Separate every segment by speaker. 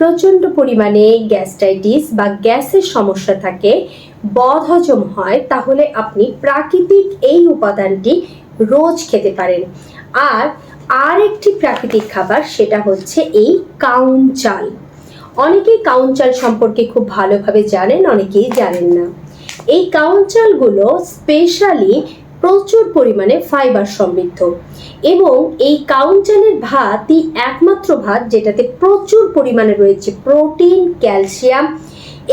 Speaker 1: প্রচণ্ড পরিমাণে গ্যাস্ট্রাইটিস বা গ্যাসের সমস্যা থাকে, বদহজম হয়, তাহলে আপনি প্রাকৃতিক এই উপাদানটি রোজ খেতে পারেন। আর আর একটি প্রাকৃতিক খাবার সেটা হচ্ছে এই কাউন চাল। অনেকেই কাউন চাল সম্পর্কে খুব ভালোভাবে জানেন, অনেকেই জানেন না। এই কাউন চালগুলো স্পেশালি প্রচুর পরিমাণে ফাইবার সমৃদ্ধ। এবং এই কাউন চালের ভাতই একমাত্র ভাত যেটাতে প্রচুর পরিমাণে রয়েছে প্রোটিন ক্যালসিয়াম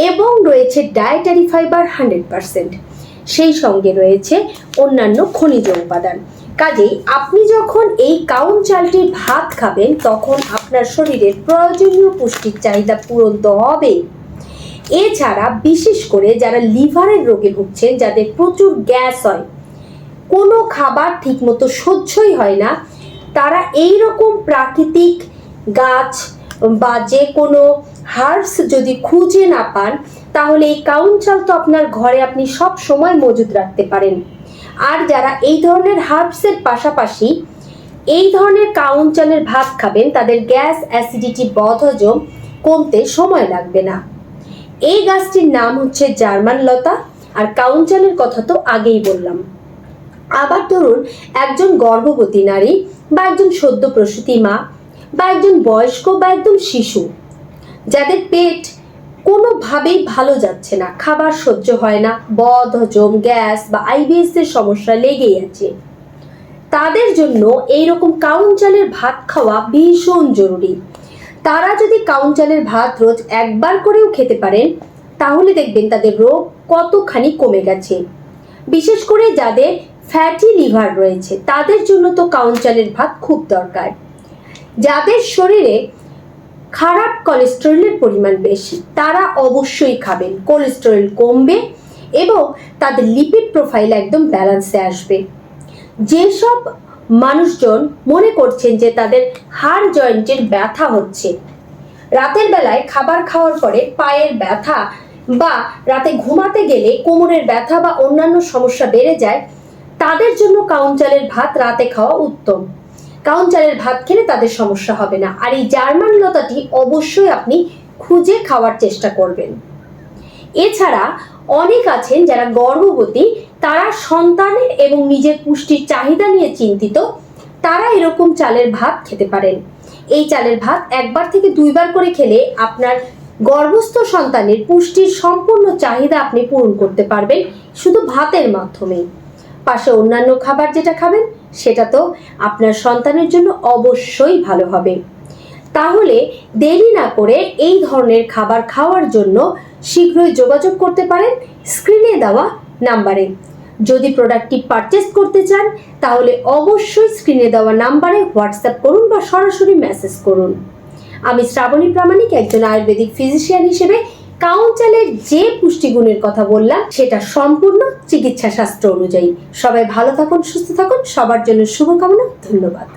Speaker 1: এবং রয়েছে ডায়েটারি ফাইবার হান্ড্রেড পারসেন্ট সেই সঙ্গে রয়েছে অন্যান্য খনিজ উপাদান। কাজেই আপনি যখন এই কাউন চালটির ভাত খাবেন, তখন আপনার শরীরের প্রয়োজনীয় পুষ্টির চাহিদা পূরণ তো হবে এছাড়া বিশেষ করে যারা লিভারের রোগে ভুগছেন, যাদের প্রচুর গ্যাস হয় কোনো খাবার ঠিকমতো সহ্যই হয় না। তারা এই রকম প্রাকৃতিক গাছ বা যে কোনো হার্বস যদি খুঁজে না পান, তাহলে এই কাউন চাল তো আপনার ঘরে আপনি সব সময় মজুদ রাখতে পারেন। আর যারা এই ধরনের হার্বসের পাশাপাশি এই ধরনের কাউন চালের ভাত খাবেন, তাদের গ্যাস অ্যাসিডিটি, বদহজম কমতে সময় লাগবে না। এই গাছটির নাম হচ্ছে জার্মান লতা, আর কাউন চালের কথা তো আগেই বললাম। আবার ধরুন, একজন গর্ভবতী নারী বা একজন সদ্য প্রসূতি মা বা একজন বয়স্ক বা একদম শিশু, যাদের পেট কোনোভাবেই ভালো যাচ্ছে না, খাবার সহ্য হয় না, বদ, হজম, গ্যাস বা আইবিএস এর সমস্যা লেগেই আছে, তাদের জন্য এইরকম কাউন চালের ভাত খাওয়া ভীষণ জরুরি। তারা যদি কাউন চালের ভাত রোজ একবার করেও খেতে পারেন, তাহলে দেখবেন তাদের রোগ কতখানি কমে গেছে। বিশেষ করে যাদের ফ্যাটি লিভার রয়েছে, তাদের জন্য তো কাউন ভাত খুব দরকার। যাদের শরীরে খারাপ কোলেস্টেরলের পরিমাণ বেশি, তারা অবশ্যই খাবেন। কোলেস্টেরল কমবে এবং তাদের লিপিড প্রোফাইল একদম ব্যালেন্সে আসবে। যেসব মানুষজন মনে করছেন যে তাদের হাড় জয়েন্টের ব্যথা হচ্ছে, রাতের বেলায় খাবার খাওয়ার পরে পায়ের ব্যথা বা রাতে ঘুমাতে গেলে কোমরের ব্যথা বা অন্যান্য সমস্যা বেড়ে যায় তাদের জন্য কাউন ভাত রাতে খাওয়া উত্তম। কাউন ভাত খেলে তাদের সমস্যা হবে না। আর এই জার্মান লতাটি অবশ্যই আপনি খুঁজে খাওয়ার চেষ্টা করবেন। এছাড়া অনেক আছেন যারা গর্ভবতী, তারা সন্তানের এবং নিজের পুষ্টির চাহিদা নিয়ে চিন্তিত, তারা এরকম চালের ভাত খেতে পারেন। এই চালের ভাত একবার থেকে দুইবার করে খেলে আপনার গর্ভস্থ সন্তানের পুষ্টির সম্পূর্ণ চাহিদা আপনি পূরণ করতে পারবেন শুধু ভাতের মাধ্যমেই। পাশে অন্যান্য খাবার যেটা খাবেন, সেটা তো আপনার সন্তানের জন্য অবশ্যই ভালো হবে। তাহলে দেরি না করে এই ধরনের খাবার খাওয়ার জন্য শীঘ্রই যোগাযোগ করতে পারেন স্ক্রিনে দেওয়া নাম্বারে। যদি প্রোডাক্টটি পারচেস করতে চান, তাহলে অবশ্যই স্ক্রিনে দেওয়া নাম্বারে হোয়াটসঅ্যাপ করুন বা সরাসরি মেসেজ করুন। আমি শ্রাবণী প্রামাণিক, একজন আয়ুর্বেদিক ফিজিশিয়ান হিসেবে কাউন্সেলের যে পুষ্টিগুণের কথা বললাম, সেটা সম্পূর্ণ চিকিৎসা শাস্ত্র অনুযায়ী। সবাই ভালো থাকুন, সুস্থ থাকুন, সবার জন্য শুভকামনা, ধন্যবাদ।